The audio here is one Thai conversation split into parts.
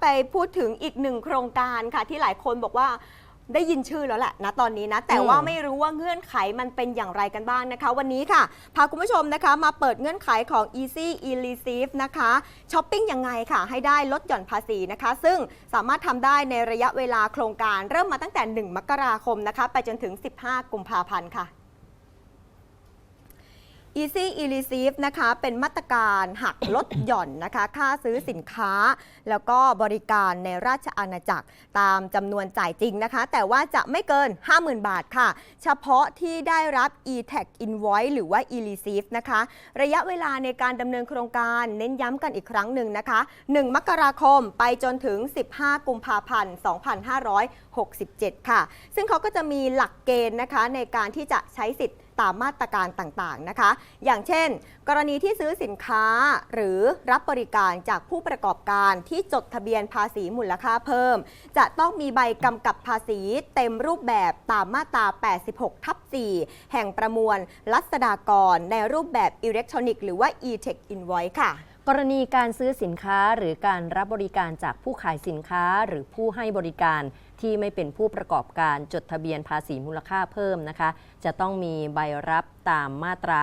ไปพูดถึงอีกหนึ่งโครงการค่ะ ที่หลายคนบอกว่าได้ยินชื่อแล้วแหละนะตอนนี้นะ แต่ว่าอืมไม่รู้ว่าเงื่อนไขมันเป็นอย่างไรกันบ้างนะคะ วันนี้ค่ะ พาคุณผู้ชมนะคะ มาเปิดเงื่อนไขของ Easy e r e c e i v e นะคะช้อปปิ้งยังไงค่ะ ให้ได้ลดหย่อนภาษีนะคะ ซึ่งสามารถทำได้ในระยะเวลาโครงการเริ่มมาตั้งแต่ 1 มกราคมนะคะ ไปจนถึง 15 กุมภาพันธ์ค่ะ Easy e r e c e i v e นะคะเป็นมาตรการหักลดหย่อนนะคะค่าซื้อสินค้า แล้วก็บริการในราชอาณาจักรตามจำนวนจ่ายจริงนะคะ แต่ว่าจะไม่เกิน 50,000 บาทค่ะ เฉพาะที่ได้รับ e-tag invoice หรือว่า e r e c e i v e นะคะ ระยะเวลาในการดำเนินโครงการเน้นย้ำกันอีกครั้งหนึ่งนะคะ 1 มกราคมไปจนถึง 15 กุมภาพันธ์ 2567 ค่ะ ซึ่งเขาก็จะมีหลักเกณฑ์นะคะในการที่จะใช้สิทธิ์ ตามมาตรการต่างๆนะคะ อย่างเช่น กรณีที่ซื้อสินค้าหรือรับบริการจากผู้ประกอบการที่จดทะเบียนภาษีมูลค่าเพิ่ม จะต้องมีใบกำกับภาษีเต็มรูปแบบตามมาตรา 86 ทับ 4 แห่งประมวลรัษฎากรในรูปแบบอิเล็กทรอนิกส์หรือว่า e-tech invoice ค่ะ กรณีการซื้อสินค้าหรือการรับบริการจากผู้ขายสินค้าหรือผู้ให้บริการที่ไม่เป็นผู้ประกอบการจดทะเบียนภาษีมูลค่าเพิ่มนะคะ จะต้องมีใบรับตามมาตรา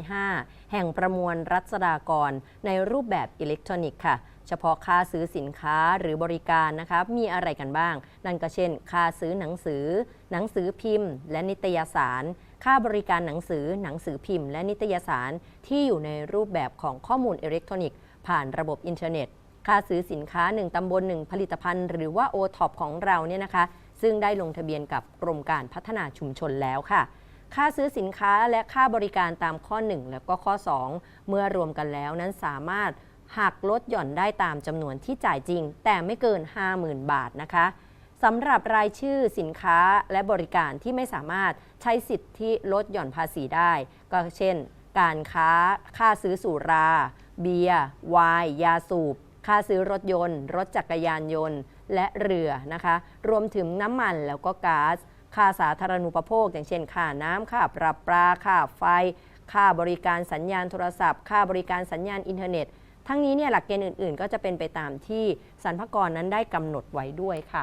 105 แห่งประมวลรัษฎากร ในรูปแบบอิเล็กทรอนิกส์ค่ะ เฉพาะค่าซื้อสินค้าหรือบริการนะคะมีอะไรกันบ้าง นั่นก็เช่น ค่าซื้อหนังสือ หนังสือพิมพ์ และนิตยสาร ค่าบริการหนังสือหนังสือพิมพ์ และนิตยสารที่อยู่ในรูปแบบของข้อมูลอิเล็กทรอนิกส์ผ่านระบบอินเทอร์เน็ต ค่าซื้อสินค้า 1 ตำบล 1 ผลิตภัณฑ์ หรือว่า o t o p ของเราเนี่ยนะคะ ซึ่งได้ลงทะเบียนกับกรมการพัฒนาชุมชนแล้วค่ะ ค่าซื้อสินค้าและค่าบริการตามข้อ 1 แล้วก็ข้อ 2 เมื่อรวมกันแล้วนั้นสามารถหักลดหย่อนได้ตามจำนวนที่จ่ายจริง แต่ไม่เกิน 50,000 บาทนะคะ สำหรับรายชื่อสินค้าและบริการที่ไม่สามารถใช้สิทธิลดหย่อนภาษีได้ ก็เช่น การค้า ค่าซื้อสุรา เบียร์ไวน์ยาสูบ ค่าซื้อรถยนต์ รถจักรยานยนต์ และเรือนะคะ รวมถึงน้ำมันแล้วก็ก๊าซค่าสาธารณูปโภค อย่างเช่นค่าน้ำค่าปรับปลาค่าไฟ ค่าบริการสัญญาณโทรศัพท์ ค่าบริการสัญญาณอินเทอร์เน็ต ทั้งนี้เนี่ยหลักเกณฑ์อื่น ๆ ก็จะเป็นไปตามที่สรรพากรนั้นได้กำหนดไว้ด้วยค่ะ